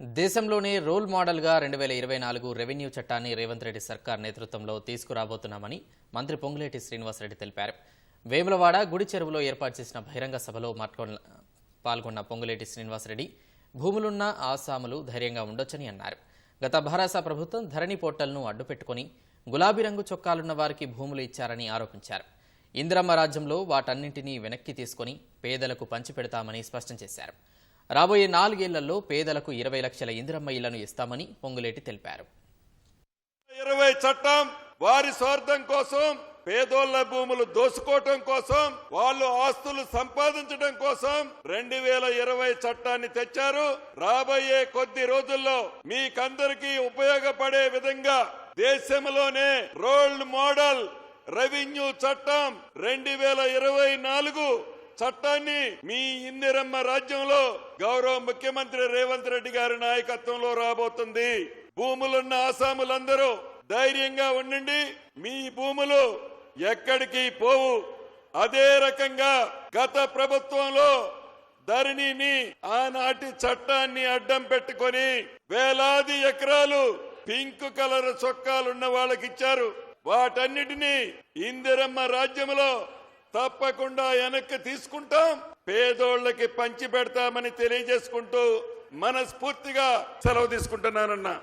దేశంలోనే రోల్ మోడల్గా రెండు వేల ఇరవై నాలుగు రెవెన్యూ చట్టాన్ని రేవంత్ రెడ్డి సర్కార్ నేతృత్వంలో తీసుకురాబోతున్నామని మంత్రి పొంగులేటి శ్రీనివాసరెడ్డి తెలిపారు. వేములవాడ గుడి చెరువులో ఏర్పాటు చేసిన బహిరంగ సభలో పాల్గొన్న పొంగులేటి శ్రీనివాసరెడ్డి భూములున్న ఆసాములు ధైర్యంగా ఉండొచ్చని అన్నారు. గత భారాస ప్రభుత్వం ధరణి పోర్టల్ను అడ్డుపెట్టుకుని గులాబీ రంగు చొక్కాలున్న వారికి భూములు ఇచ్చారని ఆరోపించారు. ఇందిరమ్మ రాజ్యంలో వాటన్నింటినీ వెనక్కి తీసుకొని పేదలకు పంచిపెడతామని స్పష్టం చేశారు. రాబోయే నాలుగేళ్ళలో పేదలకు ఇరవై లక్షల ఇందిరమ్మ ఇళ్ళను ఇస్తామని పొంగులేటి తెలిపారు. ఇరవై చట్టం వారి స్వార్థం కోసం పేదోళ్ళ భూములు దోసుకోవటం కోసం వాళ్ళు ఆస్తులు సంపాదించడం కోసం రెండు వేల ఇరవై చట్టాన్ని తెచ్చారు. రాబోయే కొద్ది రోజుల్లో మీకందరికీ ఉపయోగపడే విధంగా దేశంలోనే రోల్ మోడల్ రెవెన్యూ చట్టం రెండు వేల ఇరవై నాలుగు చట్టాన్ని మీ ఇందిరమ్మ రాజ్యంలో గౌరవ ముఖ్యమంత్రి రేవంత్ రెడ్డి గారి నాయకత్వంలో రాబోతుంది. భూములున్న ఆసాములందరూ ధైర్యంగా ఉండండి. మీ భూములు ఎక్కడికి పోవు. అదే రకంగా గత ప్రభుత్వంలో ధరణిని ఆనాటి చట్టాన్ని అడ్డం పెట్టుకొని వేలాది ఎకరాలు పింక్ కలర్ చొక్కాలున్న వాళ్ళకి ఇచ్చారు వాటన్నిటినీ ఇందిరమ్మ రాజ్యంలో తప్పకుండా వెనక్కి తీసుకుంటాం. పేదోళ్ళకి పంచి పెడతామని తెలియజేసుకుంటూ మనస్ఫూర్తిగా సెలవు తీసుకుంటున్నానన్నా.